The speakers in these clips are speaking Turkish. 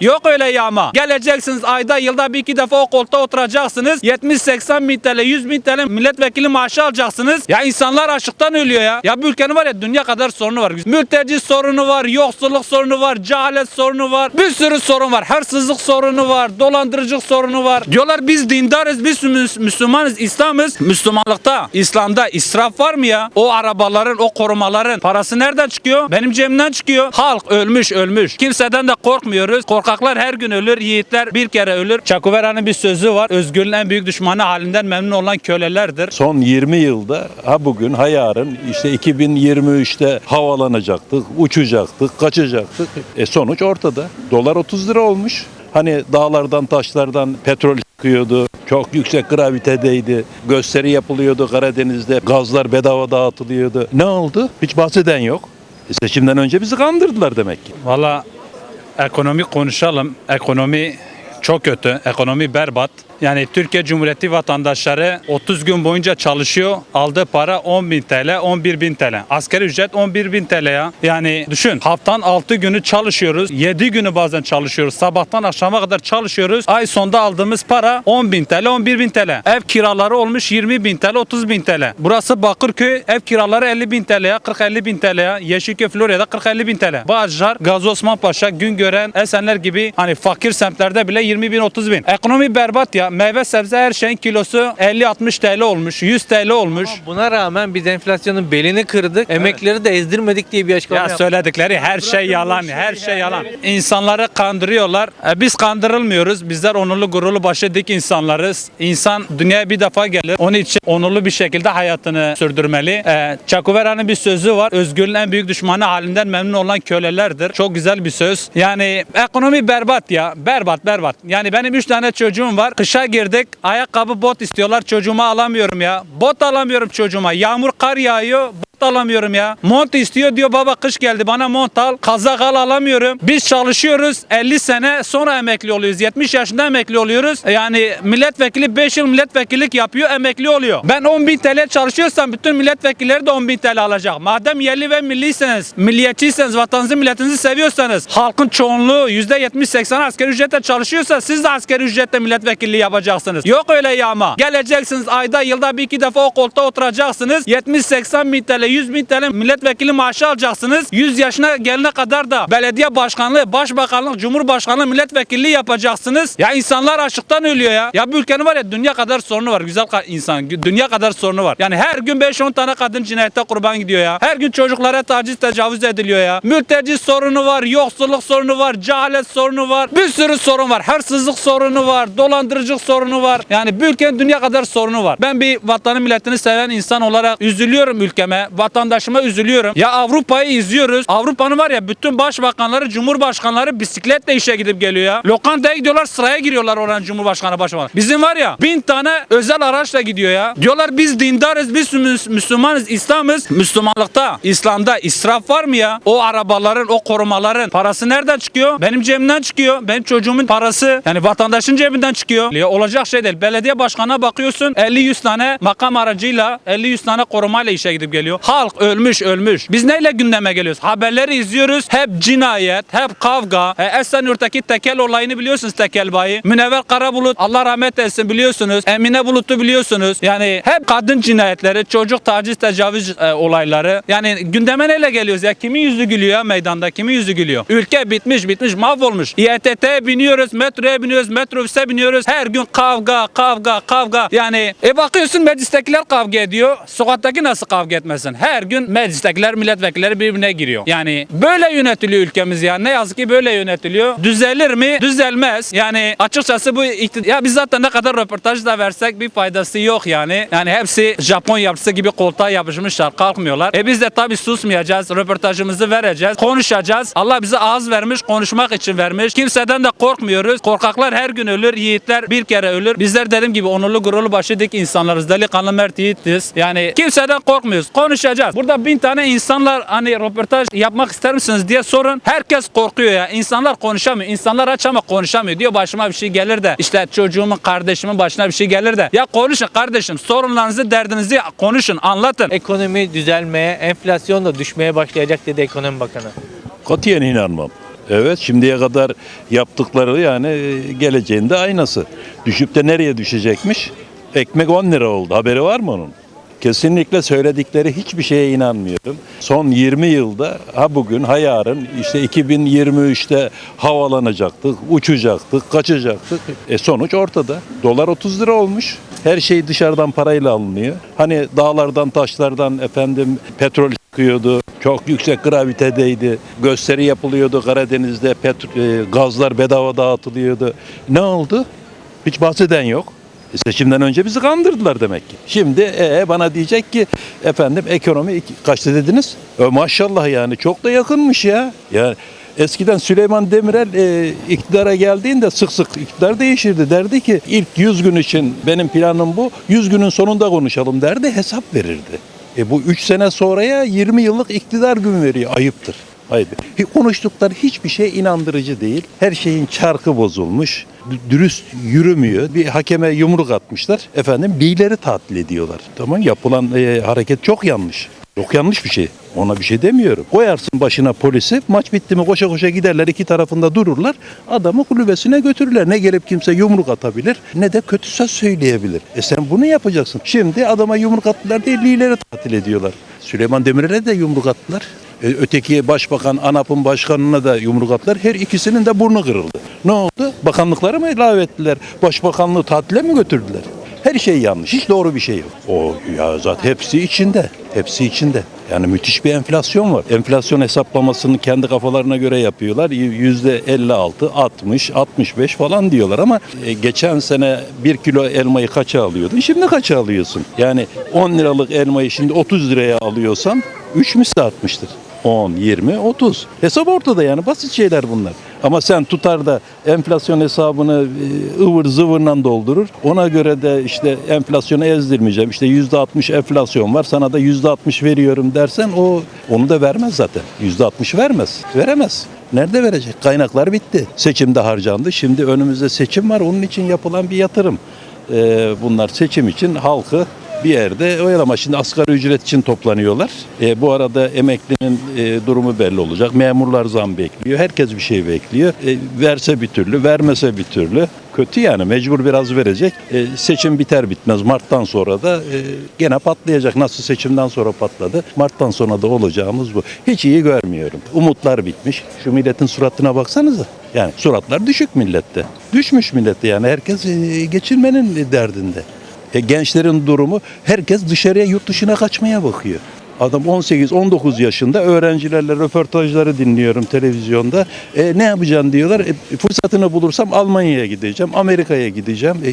Yok öyle yağma. Geleceksiniz ayda yılda bir iki defa o koltuğa oturacaksınız. 70-80 bin TL, 100 bin TL milletvekili maaşı alacaksınız. Ya insanlar açlıktan ölüyor ya. Ya bu ülkenin var ya dünya kadar sorunu var. Mülteci sorunu var, yoksulluk sorunu var, cehalet sorunu var. Bir sürü sorun var. Hırsızlık sorunu var, dolandırıcılık sorunu var. Diyorlar biz dindarız, biz Müs- Müslümanız, İslam'ız. Müslümanlıkta, İslam'da israf var mı ya? O arabaların, o korumaların parası nereden çıkıyor? Benim cebimden çıkıyor. Halk ölmüş, ölmüş. Kimseden de korkmuyoruz. Korkaklar her gün ölür, yiğitler bir kere ölür. Çakuvera'nın bir sözü var. Özgürlüğün en büyük düşmanı halinden memnun olan kölelerdir. Son 20 yılda ha bugün ha yarın işte 2023'te havalanacaktık, uçacaktık, kaçacaktık. E sonuç ortada. Dolar 30 lira olmuş. Hani dağlardan taşlardan petrol çıkıyordu. Çok yüksek gravitedeydi. Gösteri yapılıyordu Karadeniz'de. Gazlar bedava dağıtılıyordu. Ne oldu? Hiç bahseden yok. E seçimden önce bizi kandırdılar demek ki. Valla ekonomi konuşalım. Ekonomi çok kötü. Ekonomi berbat. Yani Türkiye Cumhuriyeti vatandaşları 30 gün boyunca çalışıyor. Aldığı para 10 bin TL, 11 bin TL. Asgari ücret 11 bin TL ya. Yani düşün haftan 6 günü çalışıyoruz. 7 günü bazen çalışıyoruz. Sabahtan akşama kadar çalışıyoruz. Ay sonunda aldığımız para 10 bin TL, 11 bin TL. Ev kiraları olmuş 20 bin TL, 30 bin TL. Burası Bakırköy. Ev kiraları 50 bin TL ya, 40-50 bin TL ya. Yeşilköy, Florya'da 40-50 bin TL. Bağcılar, Gazi Osman Paşa, Güngören, Esenler gibi hani fakir semtlerde bile 20 bin, 30 bin. Ekonomi berbat ya. Meyve sebze her şeyin kilosu 50-60 TL olmuş, 100 TL olmuş. Buna rağmen biz enflasyonun belini kırdık. Emekleri de ezdirmedik diye bir açıklama Ya yaptık. söyledikleri her şey yalan, her şey yalan. İnsanları kandırıyorlar. E, biz kandırılmıyoruz. Bizler onurlu gururlu başı dik insanlarız. İnsan dünyaya bir defa gelir. Onun için onurlu bir şekilde hayatını sürdürmeli. E, Çakuvera'nın bir sözü var. Özgürlüğün en büyük düşmanı halinden memnun olan kölelerdir. Çok güzel bir söz. Yani ekonomi berbat ya. Berbat berbat. Yani benim 3 tane çocuğum var. Kışa girdik. Ayakkabı bot istiyorlar. Çocuğuma alamıyorum ya. Bot alamıyorum çocuğuma. Yağmur kar yağıyor. Alamıyorum ya. Mont istiyor diyor baba kış geldi bana mont al. Kazak al alamıyorum. Biz çalışıyoruz 50 sene sonra emekli oluyoruz. 70 yaşında emekli oluyoruz. Yani milletvekili 5 yıl milletvekillik yapıyor emekli oluyor. Ben 10 bin TL çalışıyorsam bütün milletvekilleri de 10 bin TL alacak. Madem yerli ve milliyseniz, milliyetçiyseniz, vatanınızı milletinizi seviyorsanız, halkın çoğunluğu %70-80 asgari ücretle çalışıyorsa siz de asgari ücretle milletvekilliği yapacaksınız. Yok öyle yağma. Geleceksiniz ayda yılda bir iki defa o koltuğa oturacaksınız. 70-80 bin TL, 100 bin TL milletvekili maaşı alacaksınız. 100 yaşına gelene kadar da belediye başkanlığı, başbakanlık, cumhurbaşkanlığı milletvekilliği yapacaksınız. Ya insanlar açlıktan ölüyor ya. Ya bu ülkenin var ya dünya kadar sorunu var. Güzel insan. Dünya kadar sorunu var. Yani her gün 5-10 tane kadın cinayete kurban gidiyor ya. Her gün çocuklara taciz, tecavüz ediliyor ya. Mülteci sorunu var, yoksulluk sorunu var, cehalet sorunu var. Bir sürü sorun var. Hırsızlık sorunu var, dolandırıcılık sorunu var. Yani bu ülkenin dünya kadar sorunu var. Ben bir vatanı milletini seven insan olarak üzülüyorum ülkeme, vatandaşıma üzülüyorum. Ya Avrupa'yı izliyoruz. Avrupa'nın var ya bütün başbakanları, cumhurbaşkanları bisikletle işe gidip geliyor ya. Lokantaya gidiyorlar sıraya giriyorlar oranın cumhurbaşkanı başbakanı. Bizim var ya bin tane özel araçla gidiyor ya. Diyorlar biz dindarız, biz Müs- Müslümanız, İslam'ız. Müslümanlıkta, İslam'da israf var mı ya? O arabaların, o korumaların parası nereden çıkıyor? Benim cebimden çıkıyor. Benim çocuğumun parası yani vatandaşın cebinden çıkıyor. Ya olacak şey değil. Belediye başkanına bakıyorsun 50-100 tane makam aracıyla 50-100 tane korumayla işe gidip geliyor. Halk ölmüş ölmüş. Biz neyle gündeme geliyoruz? Haberleri izliyoruz. Hep cinayet, hep kavga. E, Esenyurt'taki tekel olayını biliyorsunuz tekel bayi. Münevver Karabulut Allah rahmet etsin biliyorsunuz. Emine Bulut'u biliyorsunuz. Yani hep kadın cinayetleri, çocuk taciz, tecavüz e, olayları. Yani gündeme neyle geliyoruz ya? Kimin yüzü gülüyor meydanda? Kimin yüzü gülüyor? Ülke bitmiş bitmiş mahvolmuş. İETT'ye biniyoruz, metroya biniyoruz, metrobüse biniyoruz. Her gün kavga, kavga, kavga. Yani e bakıyorsun meclistekiler kavga ediyor. Sokaktaki nasıl kavga etmesin? Her gün meclistekiler, milletvekilleri birbirine giriyor. Yani böyle yönetiliyor ülkemiz ya. Ne yazık ki böyle yönetiliyor. Düzelir mi? Düzelmez. Yani açıkçası bu. Ya biz zaten ne kadar röportaj da versek bir faydası yok yani. Yani hepsi Japon yapısı gibi koltuğa yapışmışlar. Kalkmıyorlar. E biz de tabii susmayacağız. Röportajımızı vereceğiz. Konuşacağız. Allah bize ağız vermiş. Konuşmak için vermiş. Kimseden de korkmuyoruz. Korkaklar her gün ölür. Yiğitler bir kere ölür. Bizler dediğim gibi onurlu gururlu başı dik insanlarız. Delikanlı mert yiğitiz. Yani kimseden korkmuyoruz. Konuşacağız. Burada bin tane insanlar hani röportaj yapmak ister misiniz diye sorun. Herkes korkuyor ya. İnsanlar konuşamıyor. İnsanlar aç ama konuşamıyor. Diyor başıma bir şey gelir de işte çocuğumun kardeşimin başına bir şey gelir de. Ya konuşun kardeşim. Sorunlarınızı derdinizi konuşun anlatın. Ekonomi düzelmeye, enflasyon da düşmeye başlayacak dedi Ekonomi Bakanı. Katiyen inanmam. Evet şimdiye kadar yaptıkları yani e, geleceğinde aynası. Düşüp de nereye düşecekmiş? Ekmek 10 lira oldu. Haberi var mı onun? Kesinlikle söyledikleri hiçbir şeye inanmıyorum. Son 20 yılda ha bugün ha yarın işte 2023'te havalanacaktık, uçacaktık, kaçacaktık. E sonuç ortada. Dolar 30 lira olmuş. Her şey dışarıdan parayla alınıyor. Hani dağlardan taşlardan efendim petrol çıkıyordu. Çok yüksek gravitedeydi. Gösteri yapılıyordu Karadeniz'de. Pet- e, gazlar bedava dağıtılıyordu. Ne oldu? Hiç bahseden yok. Seçimden önce bizi kandırdılar demek ki. Şimdi e, bana diyecek ki efendim ekonomi iki- kaçta dediniz? E, maşallah yani çok da yakınmış ya. Yani eskiden Süleyman Demirel e, iktidara geldiğinde sık sık iktidar değişirdi. Derdi ki ilk 100 gün için benim planım bu. 100 günün sonunda konuşalım derdi hesap verirdi. E bu 3 sene sonraya 20 yıllık iktidar gün veriyor. Ayıptır. Haydi. Konuştukları hiçbir şey inandırıcı değil. Her şeyin çarkı bozulmuş. dü- Dürüst yürümüyor. Bir hakeme yumruk atmışlar. Efendim beyleri tatil ediyorlar. Tamam yapılan e, hareket çok yanlış. Çok yanlış bir şey. Ona bir şey demiyorum. Koyarsın başına polisi. Maç bitti mi koşa koşa giderler iki tarafında dururlar. Adamı kulübesine götürürler. Ne gelip kimse yumruk atabilir ne de kötü söz söyleyebilir. E sen bunu yapacaksın. Şimdi adama yumruk attılar diye lideleri tatil ediyorlar. Süleyman Demirel'e de yumruk attılar. E, Öteki başbakan, ANAP'ın başkanına da yumruk attılar. Her ikisinin de burnu kırıldı. Ne oldu? Bakanlıkları mı ilave ettiler? Başbakanlığı tatile mi götürdüler? Her şey yanlış. Hiç doğru bir şey yok. O ya zaten hepsi içinde. Hepsi içinde. Yani müthiş bir enflasyon var. Enflasyon hesaplamasını kendi kafalarına göre yapıyorlar. Yüzde 56, 60, 65 falan diyorlar ama e, geçen sene 1 kilo elmayı kaça alıyordun? Şimdi kaça alıyorsun? Yani 10 liralık elmayı şimdi 30 liraya alıyorsan 3 misli artmıştır. 10, 20, 30. Hesap ortada yani basit şeyler bunlar. Ama sen tutar da enflasyon hesabını e, ıvır zıvırla doldurur. Ona göre de işte enflasyonu ezdirmeyeceğim. İşte %60 enflasyon var sana da %60 veriyorum dersen o onu da vermez zaten. %60 vermez. Veremez. Nerede verecek? Kaynaklar bitti. Seçimde harcandı. Şimdi önümüzde seçim var. Onun için yapılan bir yatırım. Ee, bunlar seçim için halkı bir yerde oyalama. Şimdi asgari ücret için toplanıyorlar. E, bu arada emeklinin e, durumu belli olacak. Memurlar zam bekliyor. Herkes bir şey bekliyor. E, verse bir türlü, vermese bir türlü. Kötü yani mecbur biraz verecek. E, seçim biter bitmez Mart'tan sonra da e, gene patlayacak. Nasıl seçimden sonra patladı. Mart'tan sonra da olacağımız bu. Hiç iyi görmüyorum. Umutlar bitmiş. Şu milletin suratına baksanıza. Yani suratlar düşük millette. Düşmüş millette yani herkes e, geçirmenin derdinde. E, gençlerin durumu herkes dışarıya yurt dışına kaçmaya bakıyor. Adam 18-19 yaşında öğrencilerle röportajları dinliyorum televizyonda. E, ne yapacaksın diyorlar. E, fırsatını bulursam Almanya'ya gideceğim, Amerika'ya gideceğim. E,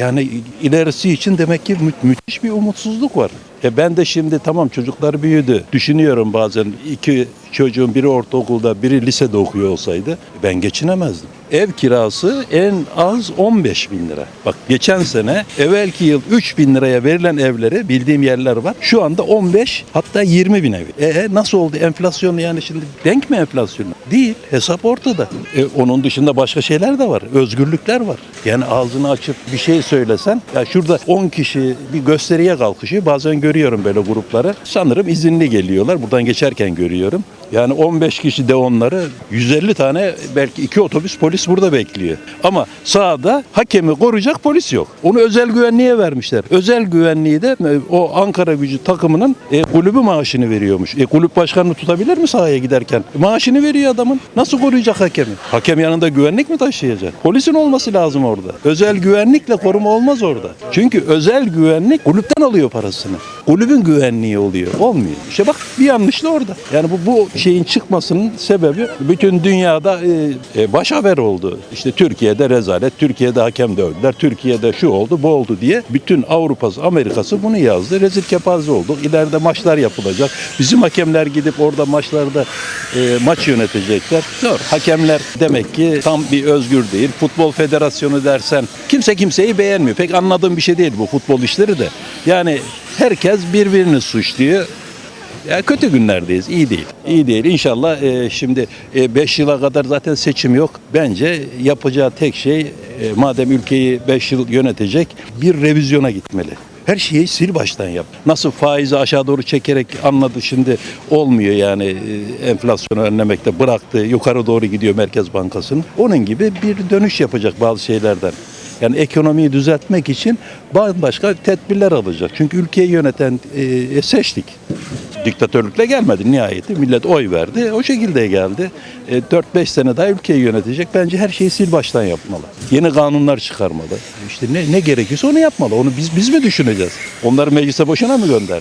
yani ilerisi için demek ki mü- müthiş bir umutsuzluk var. E ben de şimdi tamam çocuklar büyüdü. Düşünüyorum bazen iki çocuğun biri ortaokulda biri lisede okuyor olsaydı ben geçinemezdim. Ev kirası en az 15 bin lira. Bak geçen sene evvelki yıl 3 bin liraya verilen evleri bildiğim yerler var. Şu anda 15 hatta 20 bin ev. E nasıl oldu enflasyon yani şimdi denk mi enflasyonu? Değil. Hesap ortada. E, onun dışında başka şeyler de var. Özgürlükler var. Yani ağzını açıp bir şey söylesen ya şurada 10 kişi bir gösteriye kalkışıyor. Bazen görüyorum böyle grupları. Sanırım izinli geliyorlar. Buradan geçerken görüyorum. Yani 15 kişi de onları 150 tane belki iki otobüs polis burada bekliyor. Ama sahada hakemi koruyacak polis yok. Onu özel güvenliğe vermişler. Özel güvenliği de e, o Ankara gücü takımının e, kulübü maaşını veriyormuş. E, kulüp başkanını tutabilir mi sahaya giderken? Maaşını veriyor adamın. Nasıl koruyacak hakemi? Hakem yanında güvenlik mi taşıyacak? Polisin olması lazım orada. Özel güvenlikle koruma olmaz orada. Çünkü özel güvenlik kulüpten alıyor parasını. Kulübün güvenliği oluyor. Olmuyor. İşte bak bir yanlışlı orada. Yani bu, bu şeyin çıkmasının sebebi bütün dünyada e, e, baş haber oldu. İşte Türkiye'de rezalet, Türkiye'de hakem dövdüler, Türkiye'de şu oldu, bu oldu diye bütün Avrupa'sı, Amerika'sı bunu yazdı. Rezil kepaze olduk. İleride maçlar yapılacak. Bizim hakemler gidip orada maçlarda e, maç yönetecekler. Zor. Hakemler demek ki tam bir özgür değil. Futbol Federasyonu dersen kimse kimseyi beğenmiyor. Pek anladığım bir şey değil bu futbol işleri de. Yani herkes birbirini suçluyor. Ya kötü günlerdeyiz. iyi değil. İyi değil. İnşallah e, şimdi 5 yıla kadar zaten seçim yok. Bence yapacağı tek şey e, madem ülkeyi 5 yıl yönetecek bir revizyona gitmeli. Her şeyi sil baştan yap. Nasıl faizi aşağı doğru çekerek anladı şimdi olmuyor yani e, enflasyonu önlemekte bıraktı. Yukarı doğru gidiyor Merkez Bankası'nın. Onun gibi bir dönüş yapacak bazı şeylerden. Yani ekonomiyi düzeltmek için bambaşka tedbirler alacak. Çünkü ülkeyi yöneten e, seçtik. Diktatörlükle gelmedi nihayeti. Millet oy verdi. O şekilde geldi. E, 4-5 sene daha ülkeyi yönetecek. Bence her şeyi sil baştan yapmalı. Yeni kanunlar çıkarmalı. İşte ne, ne gerekiyorsa onu yapmalı. Onu biz biz mi düşüneceğiz? Onları meclise boşuna mı gönderdi?